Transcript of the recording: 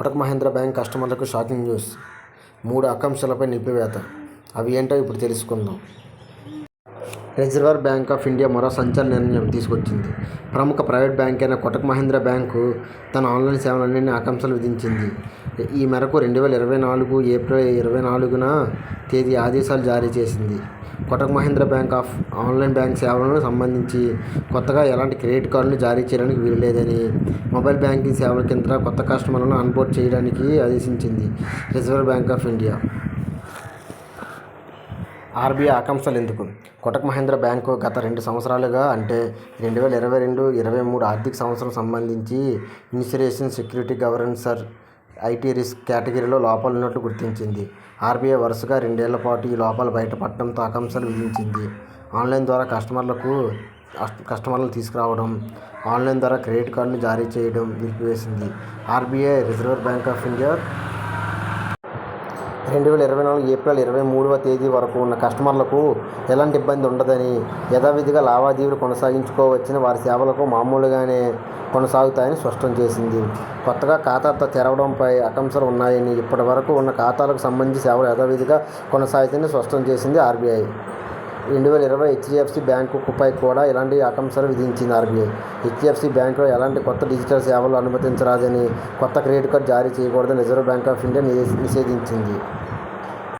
Kotak Mahindra bank కస్టమర్లకు shocking news. మూడు ఆకాంక్షలపై నిలిపివేత అవి ఏంటో ఇప్పుడు తెలుసుకుందాం. రిజర్వ్ బ్యాంక్ ఆఫ్ ఇండియా మరో సంచలన నిర్ణయం తీసుకొచ్చింది. ప్రముఖ ప్రైవేట్ బ్యాంక్ అయిన కోటక్ మహేంద్ర బ్యాంకు తన ఆన్లైన్ సేవలన్నింటినీ ఆకాంక్షలు విధించింది. ఈ మేరకు రెండు వేల ఇరవై నాలుగు ఏప్రిల్ ఇరవై నాలుగున తేదీ ఆదేశాలు జారీ చేసింది. Kotak Mahindra bank of online bank సేవలను సంబంధించి కొత్తగా ఎలాంటి క్రెడిట్ కార్డులు జారీ చేయడానికి వీలులేదని మొబైల్ బ్యాంకింగ్ సేవల కింద కొత్త కస్టమర్లను అన్బోర్డ్ చేయడానికి ఆదేశించింది reserve bank of India. RBI ఆకాంక్షలు ఎందుకు? కోటక్ మహేంద్ర బ్యాంకు గత రెండు సంవత్సరాలుగా అంటే రెండు వేల ఇరవై రెండు ఇరవై మూడు ఆర్థిక సంవత్సరం సంబంధించి insurance security governance IT risk కేటగిరీలో లోపాలు ఉన్నట్లు గుర్తించింది. ఆర్బీఐ వరుసగా రెండేళ్ళ పాటు ఈ లోపాలు బయటపడటంతో ఆకాంక్షలు విధించింది. ఆన్లైన్ ద్వారా కస్టమర్లకు కస్టమర్లను తీసుకురావడం ఆన్లైన్ ద్వారా క్రెడిట్ కార్డును జారీ చేయడం నిలిపివేసింది. RBI reserve bank of India రెండు వేల ఇరవై నాలుగు ఏప్రిల్ ఇరవై మూడవ తేదీ వరకు ఉన్న కస్టమర్లకు ఎలాంటి ఇబ్బంది ఉండదని యథావిధిగా లావాదేవీలు కొనసాగించుకోవచ్చని వారి సేవలకు మామూలుగానే కొనసాగుతాయని స్పష్టం చేసింది. కొత్తగా ఖాతా తెరవడంపై ఆకాంక్షలు ఉన్నాయని ఇప్పటి వరకు ఉన్న ఖాతాలకు సంబంధించి సేవలు యథావిధిగా కొనసాగుతాయని స్పష్టం చేసింది ఆర్బీఐ. రెండు వేల ఇరవై హెచ్డిఎఫ్సి బ్యాంకుపై కూడా ఇలాంటి ఆకాంక్షలు విధించింది ఆర్బీఐ. హెచ్డిఎఫ్సి బ్యాంకులో ఎలాంటి కొత్త డిజిటల్ సేవలు అనుమతించరాదని కొత్త క్రెడిట్ కార్డు జారీ చేయకూడదని రిజర్వ్ బ్యాంక్ ఆఫ్ ఇండియా నిషేధించింది.